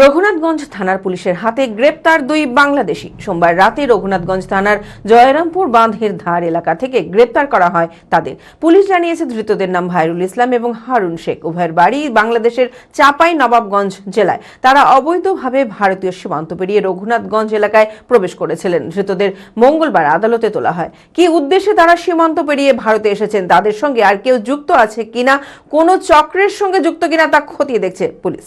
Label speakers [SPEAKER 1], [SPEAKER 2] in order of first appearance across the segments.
[SPEAKER 1] রঘুনাথগঞ্জ থানার পুলিশের হাতে গ্রেপ্তার দুই বাংলাদেশি। সোমবার রাতে রঘুনাথগঞ্জ থানার জয়রামপুর বাঁধের ধার এলাকা থেকে গ্রেপ্তার করা হয় তাদের। পুলিশ জানিয়েছে, ধৃতদের নাম ভাইরুল ইসলাম এবং হারুন শেখ। উভয়ের বাড়ি বাংলাদেশের চাপাই নবাবগঞ্জ জেলায়। তারা অবৈধভাবে ভারতীয় সীমান্ত পেরিয়ে রঘুনাথগঞ্জ এলাকায় প্রবেশ করেছিলেন। ধৃতদের মঙ্গলবার আদালতে তোলা হয়। কি উদ্দেশ্যে তারা সীমান্ত পেরিয়ে ভারতে এসেছেন তাদের সঙ্গে আর কেউ যুক্ত আছে কিনা, কোনো চক্রের সঙ্গে যুক্ত কিনা তা খতিয়ে দেখছে পুলিশ।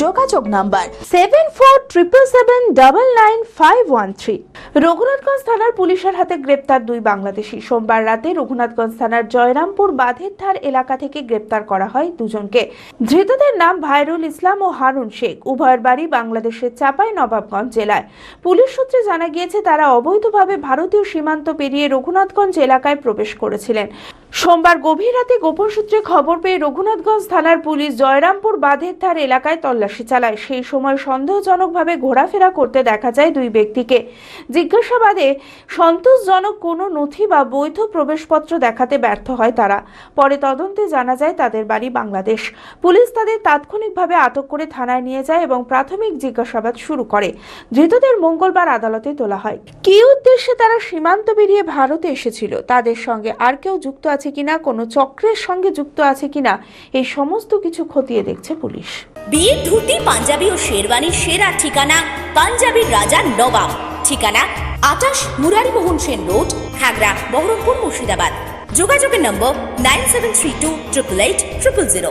[SPEAKER 2] যোগাযোগ number seven four triple seven double nine five one three Raghunathganj থানার পুলিশের হাতে গ্রেপ্তার দুই বাংলাদেশি। সোমবার রাতে রঘুনাথগঞ্জ থানার জয়রামপুর বাঁধের ধার এলাকা থেকে গ্রেপ্তার করা হয় দুজনকে। ধৃতদের নাম ভাইরুল ইসলাম ও হারুন শেখ। উভয়ের বাড়ি বাংলাদেশের চাপাই নবাবগঞ্জ জেলায়। পুলিশ সূত্রে জানা গিয়েছে, তারা অবৈধভাবে ভারতীয় সীমান্ত পেরিয়ে রঘুনাথগঞ্জ এলাকায় প্রবেশ করেছিলেন। সোমবার গভীর রাতে গোপন সূত্রে খবর পেয়ে রঘুনাথগঞ্জ থানার পুলিশ জয়রামপুর বাঁধের ধার এলাকায় তল্লাশি চালায়। সেই সময় সন্দেহজনকভাবে ঘোরাফেরা করতে দেখা যায় দুই ব্যক্তিকে। জিজ্ঞাসাবাদে সন্তোষজনক কোনো নথি বা বৈধ প্রবেশপত্র দেখাতে ব্যর্থ হয় তারা। পরে তদন্তে জানা যায় তাদের বাড়ি বাংলাদেশ। পুলিশ তাদের তাৎক্ষণিকভাবে আটক করে থানায় নিয়ে যায় এবং প্রাথমিক জিজ্ঞাসাবাদ শুরু করে। ধৃতদের মঙ্গলবার আদালতে তোলা হয়। কী উদ্দেশ্যে তারা সীমান্ত পেরিয়ে ভারতে এসেছিল? তাদের সঙ্গে আর কেউ যুক্ত আছে কিনা, কোনো চক্রের সঙ্গে যুক্ত আছে কিনা, এই সমস্ত কিছু খতিয়ে দেখছে পুলিশ।
[SPEAKER 3] বিয়ের ধুতি, পাঞ্জাবি ও শেরওয়ানির সেরা ঠিকানা পাঞ্জাবির রাজা নবাব। ঠিকানা আটাশ মুরারিমোহন সেন রোড, হাগড়া, বহরমপুর মুর্শিদাবাদ। যোগাযোগের নম্বর nine seven three two triple eight triple zero.